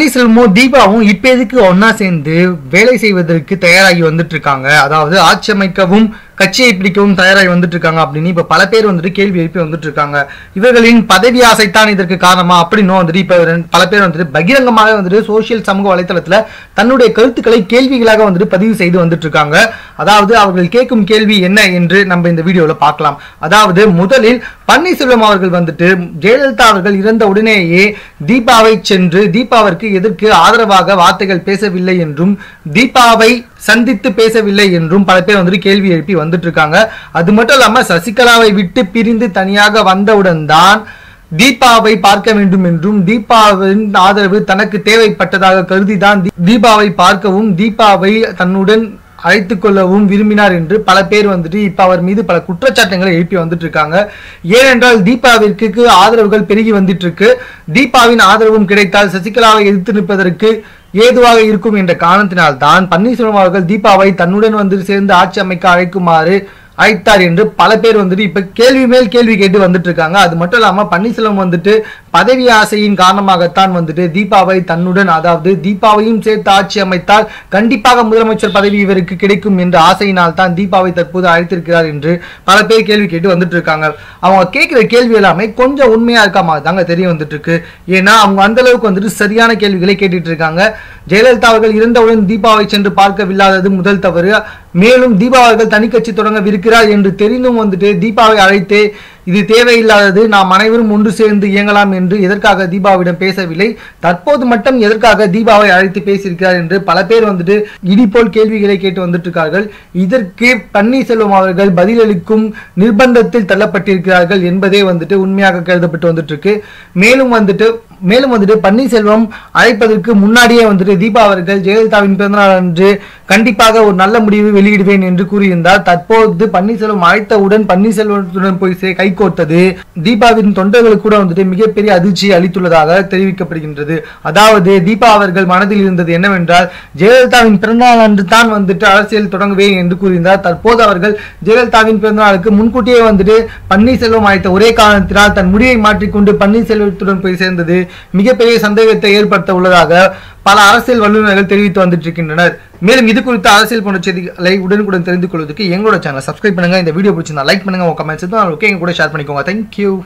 பன்னீர்செல்வமும் தீபாவும் இப்ப எதுக்கு ஒன்னா சேர்ந்து வேலை செய்வதற்கு தயாராகி வந்துட்டு இருக்காங்க. அதாவது ஆட்சி அமைக்கவும் கட்சியை பிடிக்கவும் தயாராகி வந்துட்டு இருக்காங்க அப்படின்னு. இப்ப பல பேர் வந்துட்டு கேள்வி எழுப்பி வந்துட்டு இருக்காங்க இவர்களின் பதவி ஆசைத்தான் இதற்கு காரணமா அப்படின்னு வந்துட்டு இப்ப பல பேர் வந்துட்டு பகிரங்கமாக வந்துட்டு சோசியல் சமூக வலைத்தளத்துல தன்னுடைய கருத்துக்களை கேள்விகளாக வந்துட்டு பதிவு செய்து வந்துட்டு இருக்காங்க அதாவது அவர்கள் கேட்கும் கேள்வி என்ன என்று நம்ம இந்த வீடியோல பார்க்கலாம். அதாவது முதலில் பன்னீர்செல்வம் அவர்கள் வந்துட்டு ஜெயலலிதா அவர்கள் இறந்த உடனேயே தீபாவை சென்று தீபாவிற்கு எதற்கு ஆதரவாக வார்த்தைகள் பேசவில்லை என்றும் தீபாவை சந்தித்து பேசவில்லை என்றும் பல பேர் வந்துட்டு கேள்வி எழுப்பி வந்துட்டு இருக்காங்க அது மட்டும் இல்லாம சசிகலாவை விட்டு பிரிந்து தனியாக வந்தவுடன் தான் தீபாவை பார்க்க வேண்டும் என்றும் தீபாவின் ஆதரவு தனக்கு தேவைப்பட்டதாக கருதிதான் தீபாவை பார்க்கவும் தீபாவை தன்னுடன் அழைத்து கொள்ளவும் விரும்பினார் என்று பல பேர் வந்துட்டு இப்ப அவர் மீது பல குற்றச்சாட்டுகளை எழுப்பி வந்துட்டு இருக்காங்க ஏனென்றால் தீபாவிற்கு ஆதரவுகள் பெருகி வந்துட்டு இருக்கு தீபாவின் ஆதரவும் கிடைத்தால் சசிகலாவை எதிர்த்து நிற்பதற்கு ஏதுவாக இருக்கும் என்ற காரணத்தினால் தான் பன்னீர்செல்வம் அவர்கள் தீபாவை தன்னுடன் வந்து சேர்ந்து ஆட்சி அமைக்க அழைக்குமாறு அழைத்தார் என்று பல பேர் வந்துட்டு இப்ப கேள்வி மேல் கேள்வி கேட்டு வந்துட்டு இருக்காங்க அது மட்டும் இல்லாம பன்னீர்செல்வம் வந்துட்டு பதவி ஆசையின் காரணமாகத்தான் வந்துட்டு தீபாவை தன்னுடன் அதாவது தீபாவையும் சேர்த்து ஆட்சி அமைத்தால் கண்டிப்பாக முதலமைச்சர் பதவி இவருக்கு கிடைக்கும் என்ற ஆசையினால் தான் தீபாவை தற்போது அழைத்திருக்கிறார் என்று பல பேர் கேள்வி கேட்டு வந்துட்டு இருக்காங்க. அவங்க கேட்கிற கேள்வி எல்லாமே கொஞ்சம் உண்மையா இருக்க மாதிரி தாங்க தெரிய வந்துட்டு இருக்கு. ஏன்னா அவங்க அந்த அளவுக்கு வந்துட்டு சரியான கேள்விகளை கேட்டுட்டு இருக்காங்க. ஜெயலலிதா அவர்கள் இருந்தவுடன் தீபாவை சென்று பார்க்கவில்லாதது முதல் தவறு. மேலும் தீபா அவர்கள் தனி கட்சி தொடங்கவிருக்கிறார் என்று தெரிந்தும் வந்துட்டு தீபாவை அழைத்து இது தேவையில்லாதது. நாம் அனைவரும் ஒன்று சேர்ந்து இயங்கலாம் என்று எதற்காக தீபாவிடம் பேசவில்லை? தற்போது மட்டும் எதற்காக தீபாவை அழைத்து பேசியிருக்கிறார் என்று பல பேர் வந்துட்டு இடி போல் கேள்விகளை கேட்டு வந்துட்டு இருக்கார்கள் இதற்கு பன்னீர்செல்வம் அவர்கள் பதிலளிக்கும் நிர்பந்தத்தில் தள்ளப்பட்டிருக்கிறார்கள் என்பதே வந்துட்டு உண்மையாக கருதப்பட்டு வந்துட்டு இருக்கு மேலும் வந்துட்டு மேலும் வந்துட்டு பன்னீர்செல்வம் அழைப்பதற்கு முன்னாடியே வந்துட்டு தீபா அவர்கள் ஜெயலலிதாவின் பிறந்தநாள் அன்று கண்டிப்பாக ஒரு நல்ல முடிவு வெளியிடுவேன் என்று கூறியிருந்தார். தற்போது பன்னீர்செல்வம் அழைத்தவுடன் பன்னீர்செல்வத்துடன் போய் சே- கைகோர்த்தது தீபாவின் தொண்டர்களுக்கு கூட வந்துட்டு மிகப்பெரிய அதிர்ச்சியை அளித்துள்ளதாக தெரிவிக்கப்படுகின்றது. அதாவது தீபா அவர்கள் மனதில் இருந்தது என்னவென்றால் ஜெயலலிதாவின் பிறந்தநாள் அன்று தான் வந்துட்டு அரசியல் தொடங்குவேன் என்று கூறியிருந்தார். தற்போது அவர்கள் ஜெயலலிதாவின் பிறந்தநாளுக்கு முன்கூட்டியே வந்துட்டு பன்னீர்செல்வம் அழைத்த ஒரே காரணத்தினால் தன் முடிவை மாற்றிக்கொண்டு பன்னீர்செல்வத்துடன் போய் சேர்ந்தது மிகப்பெரிய சந்தேகத்தை ஏற்படுத்த உள்ளதாக பல அரசியல் வல்லுநர்கள் தெரிவித்து வந்துட்டு இருக்கின்றனர் மேலும் இது குறித்த அரசியல் போன்ற செய்திகளை உடனுக்குடன் தெரிந்து கொள்வதற்கு எங்களோட சேனல் சப்ஸ்கிரைப் பண்ணுங்க. இந்த வீடியோ பிடிச்சிருந்தா லைக் பண்ணுங்க உங்க கமெண்ட்ஸ் ஓகே எங்க கூட ஷேர் பண்ணிக்கோங்க. தேங்க்யூ